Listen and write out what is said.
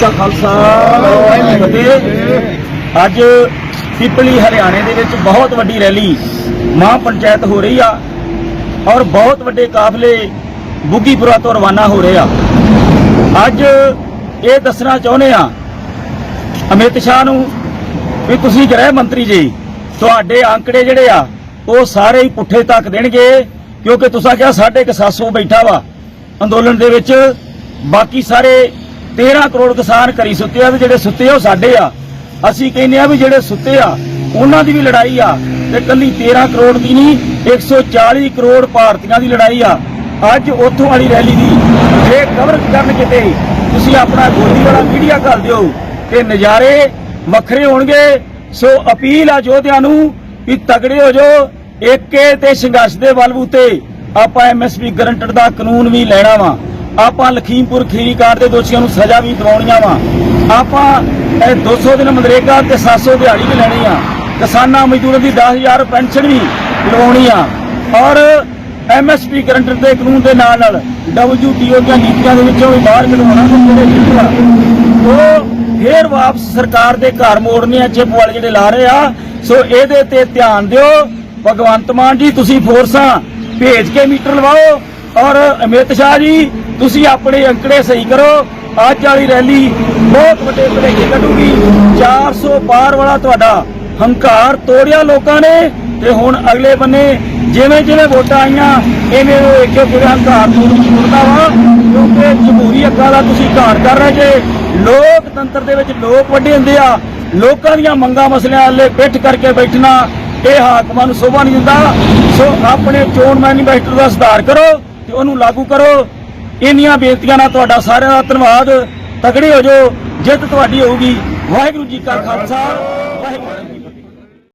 ਕਾ ਖਾਲਸਾ। ਵਾਹਿਗੁਰੂ ਜੀ ਫਤਿਹ ਅੱਜ ਪਿਪਲੀ ਹਰਿਆਣੇ ਦੇ ਵਿੱਚ ਬਹੁਤ ਵੱਡੀ ਰੈਲੀ ਮਹਾਂ ਪੰਚਾਇਤ ਹੋ ਰਹੀ ਆ ਔਰ ਬਹੁਤ ਵੱਡੇ ਕਾਫਲੇ ਬੁੱਗੀਪੁਰਾ ਤੋਂ ਰਵਾਨਾ ਹੋ ਰਹੇ ਆ। ਅੱਜ ਇਹ ਦੱਸਣਾ ਚਾਹੁੰਦੇ ਆ, ਅਮਿਤ ਸ਼ਾਹ ਨੂੰ ਵੀ ਤੁਸੀਂ ਗ੍ਰਹਿ ਮੰਤਰੀ ਜੀ, ਤੁਹਾਡੇ ਅੰਕੜੇ ਜਿਹੜੇ ਆ, ਉਹ ਸਾਰੇ ਹੀ ਪੁੱਠੇ ਤੱਕ ਦੇਣਗੇ, ਕਿਉਂਕਿ ਤੁਸੀਂ ਕਿਹਾ ਸਾਡੇ ਕੁ ਸੱਤ ਬੈਠਾ ਵਾ। ਅੰਦੋਲਨ ਦੇ ਵਿੱਚ ਬਾਕੀ ਸਾਰੇ 13 ਕਰੋੜ ਕਿਸਾਨ ਕਰੀ ਸੁੱਤੇ ਆ ਤੇ ਜਿਹੜੇ ਸੁੱਤੇ ਆ ਉਹ ਸਾਡੇ ਆ। ਅਸੀਂ ਕਹਿੰਦੇ ਆ ਵੀ ਜਿਹੜੇ ਸੁੱਤੇ ਆ, ਉਹਨਾਂ ਦੀ ਵੀ ਲੜਾਈ ਆ। ਤੇ ਕੱਲੀ 13 ਕਰੋੜ ਦੀ ਨਹੀਂ 140 ਕਰੋੜ ਭਾਰਤੀਆਂ ਦੀ ਲੜਾਈ ਆ। ਅੱਜ ਉੱਥੋਂ ਵਾਲੀ ਰੈਲੀ ਦੀ ਜੇ ਕਵਰ ਕਰਨ ਕਿਤੇ ਤੁਸੀਂ ਆਪਣਾ ਗੋਲੀ ਵਾਲਾ ਮੀਡੀਆ ਕਰ ਦਿਓ ਤੇ ਨਜ਼ਾਰੇ ਵੱਖਰੇ ਹੋਣਗੇ। ਸੋ ਅਪੀਲ ਆ ਯੋਧਿਆਂ ਨੂੰ ਵੀ ਤਗੜੇ ਹੋ ਜਾਓ। ਏਕੇ ਤੇ ਸੰਘਰਸ਼ ਦੇ ਬਲ ਬੂਤੇ ਆਪਾਂ ਐਮਐਸਪੀ ਗਰੰਟਡ ਦਾ ਕਾਨੂੰਨ ਵੀ ਲੈਣਾ ਵਾ। ਆਪਾਂ ਲਖੀਮਪੁਰ ਖੀਰੀ ਕਾਂਡ ਦੇ ਦੋਸ਼ੀਆਂ ਨੂੰ ਸਜ਼ਾ ਵੀ ਦਿਵਾਉਣੀਆਂ ਵਾ। ਆਪਾਂ ਇਹ 200 ਦਿਨ ਮਨਰੇਗਾ ਤੇ 700 ਦਿਹਾੜੀ ਵੀ ਲੈਣੀ ਆ। ਕਿਸਾਨਾਂ ਮਜ਼ਦੂਰਾਂ ਦੀ 10000 ਪੈਨਸ਼ਨ ਵੀ ਲਵਾਉਣੀ ਆ। ਔਰ ਐਮਐਸਪੀ ਕਰੰਟ ਦੇ ਕਾਨੂੰਨ ਦੇ ਨਾਲ ਨਾਲ ਡਬਲਯੂਟੀਓ ਦੀਆਂ ਨੀਤੀਆਂ ਦੇ ਵਿੱਚੋਂ ਵੀ ਬਾਹਰ ਕਢਵਾਉਣਾ ਜਿਹੜੇ ਲੀਡਰ ਉਹ ਫੇਰ ਵਾਪਸ ਸਰਕਾਰ ਦੇ ਘਰ ਮੋੜਨੇ ਆ ਚਿਪ ਵਾਲੇ ਜਿਹੜੇ ਲਾ ਰਹੇ ਆ। ਸੋ ਇਹਦੇ ਤੇ ਧਿਆਨ ਦਿਓ। ਭਗਵੰਤ ਮਾਨ ਜੀ, ਤੁਸੀਂ ਫੋਰਸਾਂ ਭੇਜ ਕੇ ਮੀਟਰ ਲਵਾਓ। ਔਰ ਅਮਿਤ ਸ਼ਾਹ ਜੀ, ਤੁਸੀਂ ਆਪਣੇ ਅੰਕੜੇ ਸਹੀ ਕਰੋ। ਅੱਜ ਵਾਲੀ ਰੈਲੀ ਬਹੁਤ ਵੱਡੇ ਭਲੇਖੇ ਕੱਢੂਗੀ। 400 ਪਾਰ ਵਾਲਾ ਤੁਹਾਡਾ ਹੰਕਾਰ ਤੋੜਿਆ ਲੋਕਾਂ ਨੇ ਤੇ ਹੁਣ ਅਗਲੇ ਬੰਨੇ ਜਿਵੇਂ ਜਿਵੇਂ ਵੋਟਾਂ ਆਈਆਂ ਐਵੇਂ ਉਹ ਇੱਕੇ ਪੂਰੇ ਹੰਕਾਰ ਤੋੜ ਛੋੜਦਾ ਵਾ। ਕਿਉਂਕਿ ਜਮਹੂਰੀ ਅੱਗਾ ਦਾ ਤੁਸੀਂ ਘਾਟ ਕਰ ਰਹੇ ਜੇ। ਲੋਕਤੰਤਰ ਦੇ ਵਿੱਚ ਲੋਕ ਵੱਡੇ ਹੁੰਦੇ ਆ। ਲੋਕਾਂ ਦੀਆਂ ਮੰਗਾਂ ਮਸਲਿਆਂ ਵਾਲੇ ਪਿੱਠ ਕਰਕੇ ਬੈਠਣਾ, ਇਹ ਹਾਕਮਾਂ ਨੂੰ ਸ਼ੋਭਾ ਨਹੀਂ ਦਿੰਦਾ। ਸੋ ਆਪਣੇ ਚੋਣ ਮੈਨੀਫੈਸਟੋ ਦਾ ਸੁਧਾਰ ਕਰੋ। ਤੇ ਉਹਨੂੰ ਲਾਗੂ ਕਰੋ। ਇੰਨੀਆਂ ਬੇਨਤੀਆਂ ਨਾਲ ਤੁਹਾਡਾ ਸਾਰਿਆਂ ਦਾ ਧੰਨਵਾਦ। ਤਕੜੇ ਹੋ ਜਾਓ। ਜਿੱਤ ਤੁਹਾਡੀ ਹੋਊਗੀ। ਵਾਹਿਗੁਰੂ ਜੀ ਕਾ ਖਾਲਸਾ। ਵਾਹਿਗੁਰੂ ਜੀ